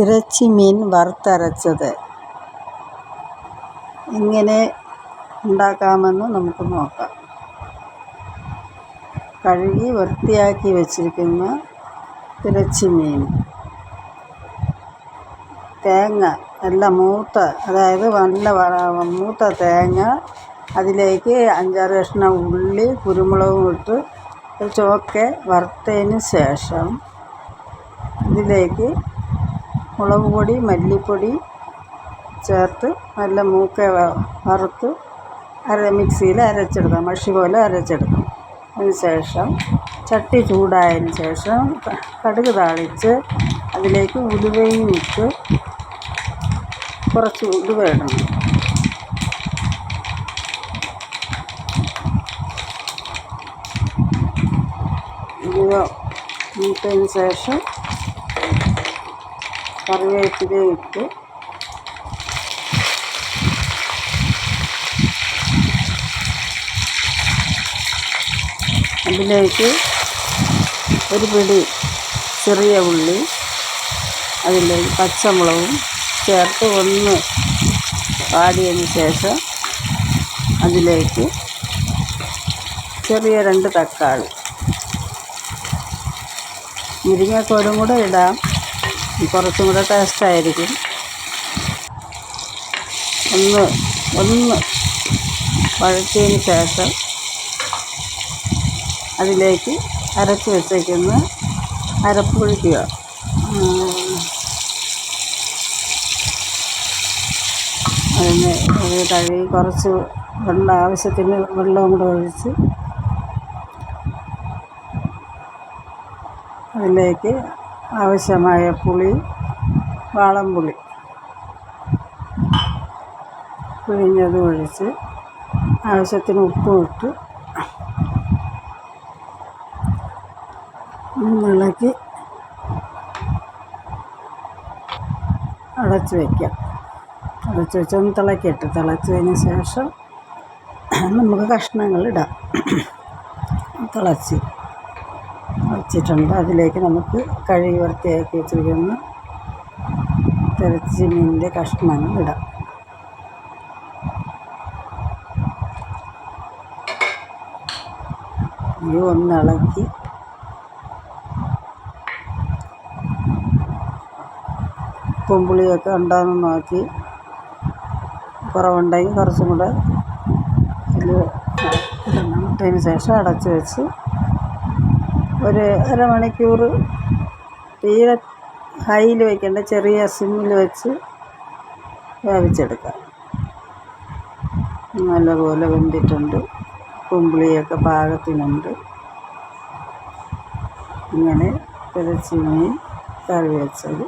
ഇറച്ചി മീൻ വറുത്തരച്ചത്. എങ്ങനെ ഉണ്ടാക്കാമെന്ന് നമുക്ക് നോക്കാം. കഴുകി വൃത്തിയാക്കി വച്ചിരിക്കുന്ന ഇറച്ചി മീൻ തേങ്ങ നല്ല മൂത്ത അതായത് നല്ല മൂത്ത തേങ്ങ അതിലേക്ക് അഞ്ചാറ് കഷ്ണം ഉള്ളി കുരുമുളകും ഇട്ട് ചോക്കെ വറുത്തതിന് ശേഷം ഇതിലേക്ക് മുളക് പൊടി മല്ലിപ്പൊടി ചേർത്ത് നല്ല മൂക്കെ വറുത്ത് അര മിക്സിയിൽ അരച്ചെടുക്കാം. മഷി പോലെ അരച്ചെടുക്കും. അതിന് ശേഷം ചട്ടി ചൂടായതിന് ശേഷം കടുക് താളിച്ച് അതിലേക്ക് ഉലുവയും ഇട്ട് കുറച്ച് ഉലുവ ഇടണം. ഉലുവ ഇട്ടതിന് ശേഷം കറിവേപ്പില ഇട്ട് അതിലേക്ക് ഒരു പിടി ചെറിയ ഉള്ളി അതിലേക്ക് പച്ചമുളകും ചേർത്ത് ഒന്ന് വാടിയതിന് ശേഷം അതിലേക്ക് ചെറിയ രണ്ട് തക്കാളി. മുരിങ്ങക്കോലും കൂടെ ഇടാം. കുറച്ചും കൂടെ ടേസ്റ്റായിരിക്കും ഒന്ന് ഒന്ന് വഴറ്റിയതിന് ശേഷം അതിലേക്ക് അരച്ച് വെച്ചേക്കുന്ന അരപ്പൊഴിക്കുക അതിന് അത് കഴുകി കുറച്ച് വെള്ളം ആവശ്യത്തിന് വെള്ളവും കൂടെ ഒഴിച്ച് അതിലേക്ക് ആവശ്യമായ പുളി വാളംപുളി പിഴിഞ്ഞത് ഒഴിച്ച് ആവശ്യത്തിന് ഉപ്പും ഇട്ട്. ഇളക്കി അടച്ച് വയ്ക്കാം. അടച്ച് വെച്ച് ഒന്ന് തിളക്കിയിട്ട് തിളച്ചതിന് ശേഷം നമുക്ക് കഷ്ണങ്ങൾ ഇടാം. തിളച്ച്. വച്ചിട്ടുണ്ട്. അതിലേക്ക് നമുക്ക് കഴുകി വൃത്തിയാക്കി വെച്ചിരിക്കുന്ന തിരച്ചി മീനിന്റെ കഷ്ണങ്ങൾ ഇടാം. ഈ ഒന്ന് ഇളക്കി ഉപ്പും പുളിയൊക്കെ ഉണ്ടോയെന്ന് നോക്കി. കുറവുണ്ടെങ്കിൽ കുറച്ചും കൂടെ ഇതിൽ ഇടണം. ഇട്ടതിന് ശേഷം അടച്ച് വെച്ച് ഒരു അരമണിക്കൂർ തീരെ ഹൈയിൽ വയ്ക്കേണ്ട ചെറിയ സിമ്മിൽ വെച്ച് വേവിച്ചെടുക്കാം. നല്ലപോലെ വെന്തിട്ടുണ്ട്. കുമ്പിളിയൊക്കെ പാകത്തിനുണ്ട്. ഇങ്ങനെ തിരച്ചി മീൻ കറി വെച്ചത്.